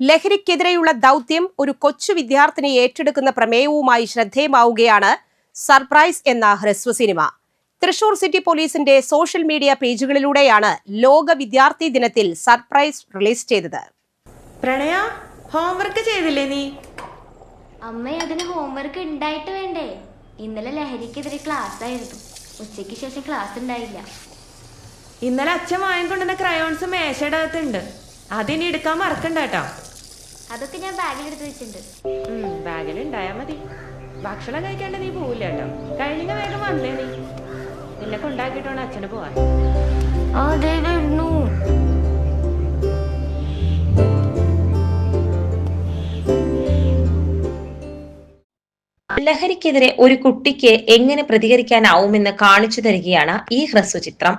ലഹരിക്കെതിരെയുള്ള ദൗത്യം ഒരു കൊച്ചു വിദ്യാർത്ഥിനി ഏറ്റെടുക്കുന്ന പ്രമേയവുമായി ശ്രദ്ധേയമാവുകയാണ് സർപ്രൈസ് എന്ന ഹ്രസ്വ സിനിമ. തൃശൂർ സിറ്റി പോലീസിന്റെ സോഷ്യൽ മീഡിയ പേജുകളിലൂടെയാണ് ലോക വിദ്യാർത്ഥി ദിനത്തിൽ സർപ്രൈസ് റിലീസ് ചെയ്തത്. പ്രണയ ഹോംവർക്ക് ചെയ്തില്ലേ നീ? അമ്മ അതിന് ഹോംവർക്ക് ഉണ്ടായിട്ട് വേണ്ടേ? ഇന്നലെ ലഹരിക്കെതിരെ ക്ലാസ് ആയിരുന്നു. ഉച്ചയ്ക്ക് ശേഷം ക്ലാസ് ഉണ്ടായില്ല. ഇന്നലെ അച്ഛൻ വാങ്ങിക്കൊണ്ടുവന്ന ക്രയോൺസ് മേശയുടെ അകത്തുണ്ട്. അതിനി എടുക്കാൻ മറക്കണ്ട കേട്ടോ. അതൊക്കെ ഞാൻ ബാഗിൽ എടുത്ത് വെച്ചിട്ടുണ്ട് ബാഗിൽ ഉണ്ടായാ മതി. ഭക്ഷണം കഴിക്കാണ്ട് നീ പോവില്ല കേട്ടോ. കഴിഞ്ഞ വേഗം വന്നേ നീ. നിന്നെ കൊണ്ടാക്കിയിട്ട് വേണം അച്ഛന് പോവാൻ. ലഹരിക്കെതിരെ ഒരു കുട്ടിക്ക് എങ്ങനെ പ്രതികരിക്കാനാവുമെന്ന് കാണിച്ചു തരികയാണ് ഈ ഹ്രസ്വചിത്രം.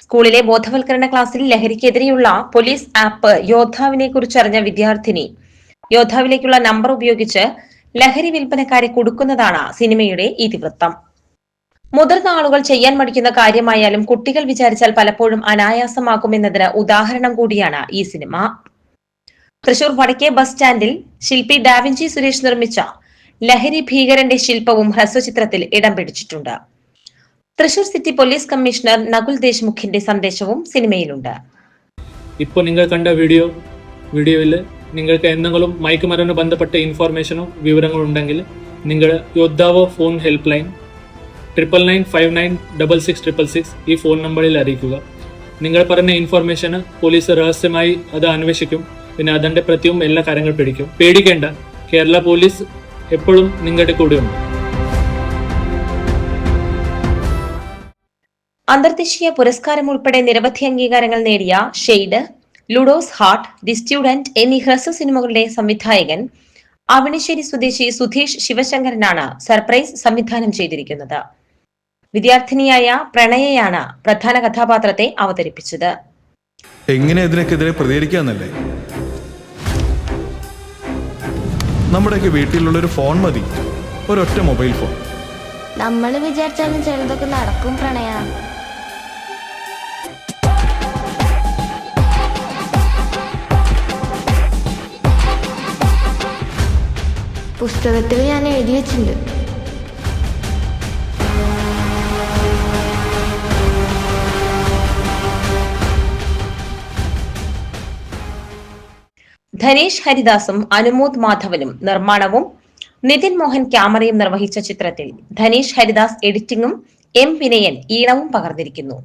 സ്കൂളിലെ ബോധവൽക്കരണ ക്ലാസ്സിൽ ലഹരിക്കെതിരെയുള്ള പോലീസ് ആപ്പ് യോദ്ധാവിനെ കുറിച്ചറിഞ്ഞ വിദ്യാർത്ഥിനി. യോദ്ധാവിലേക്കുള്ള നമ്പർ ഉപയോഗിച്ച് ലഹരി വിൽപ്പനക്കാരെ കൊടുക്കുന്നതാണ് സിനിമയുടെ ഇതിവൃത്തം. മുതിർന്ന ആളുകൾ ചെയ്യാൻ മടിക്കുന്ന കാര്യമായാലും കുട്ടികൾ വിചാരിച്ചാൽ പലപ്പോഴും അനായാസമാക്കുമെന്നതിന് ഉദാഹരണം കൂടിയാണ് ഈ സിനിമ. തൃശൂർ വടക്കേ ബസ് സ്റ്റാൻഡിൽ ശില്പി ഡാവിഞ്ചി സുരേഷ് നിർമ്മിച്ച ലഹരി ഭീകരന്റെ ശില്പവും ഹ്രസ്വചിത്രത്തിൽ ഇടം പിടിച്ചിട്ടുണ്ട്. Thrissur city police commissioner Nakul ദേശ്മുഖിന്റെ സന്ദേശവും സിനിമയിലുണ്ട്. ഇപ്പോൾ നിങ്ങൾ കണ്ട വീഡിയോ വീഡിയോയിൽ നിങ്ങൾക്ക് എന്തെങ്കിലും മയക്കുമരുന്ന് ബന്ധപ്പെട്ട ഇൻഫോർമേഷനോ വിവരങ്ങളോ ഉണ്ടെങ്കിൽ നിങ്ങൾ യോദ്ധാവോ phone helpline triple nine five nine double six triple six ഈ ഫോൺ നമ്പറിൽ അറിയിക്കുക. നിങ്ങൾ പറഞ്ഞ ഇൻഫോർമേഷന് പോലീസ് രഹസ്യമായി അത് അന്വേഷിക്കും. പിന്നെ അതിന്റെ പ്രത്യേകം എല്ലാ കാര്യങ്ങളും പിടിക്കും. പേടിക്കേണ്ട. കേരള പോലീസ് എപ്പോഴും നിങ്ങളുടെ കൂടെയുണ്ട്. അന്തർദേശീയ പുരസ്കാരം ഉൾപ്പെടെ നിരവധി അംഗീകാരങ്ങൾ നേടിയ ഷെയ്ഡ് ലുഡോസ് ഹാർട്ട് ദി സ്റ്റുഡന്റ് എന്നീ ഹ്രസ്വ സിനിമകളുടെ സംവിധായകൻ അവണിശ്ശേരി സ്വദേശി സുധീഷ് ശിവശങ്കരനാണ് സർപ്രൈസ് സംവിധാനം ചെയ്തിരിക്കുന്നത്. വിദ്യാർത്ഥിനിയായ പ്രണയയാണ് പ്രധാന കഥാപാത്രത്തെ അവതരിപ്പിച്ചത്. എങ്ങനെ ഇതിനൊക്കെതിരെ പ്രതികരിക്കാന്നല്ലേ? നമ്മുടെയൊക്കെ വീട്ടിലുള്ള ഒരു ഫോൺ മതി. ഒരൊറ്റ മൊബൈൽ ഫോൺ. നമ്മൾ വിചാരിച്ചാലും ചിലതൊക്കെ നടക്കും പ്രണയ. പുസ്തകത്തിൽ ഞാൻ എഴുതി വെച്ചിട്ടുണ്ട്. ധനേഷ് ഹരിദാസും അനുമോദ് മാധവനും നിർമ്മാണവും നിതിൻ മോഹൻ ക്യാമറയും നിർവഹിച്ച ചിത്രത്തിൽ ധനേഷ് ഹരിദാസ് എഡിറ്റിംഗും എം വിനയൻ ഈണവും പകർന്നിരിക്കുന്നു.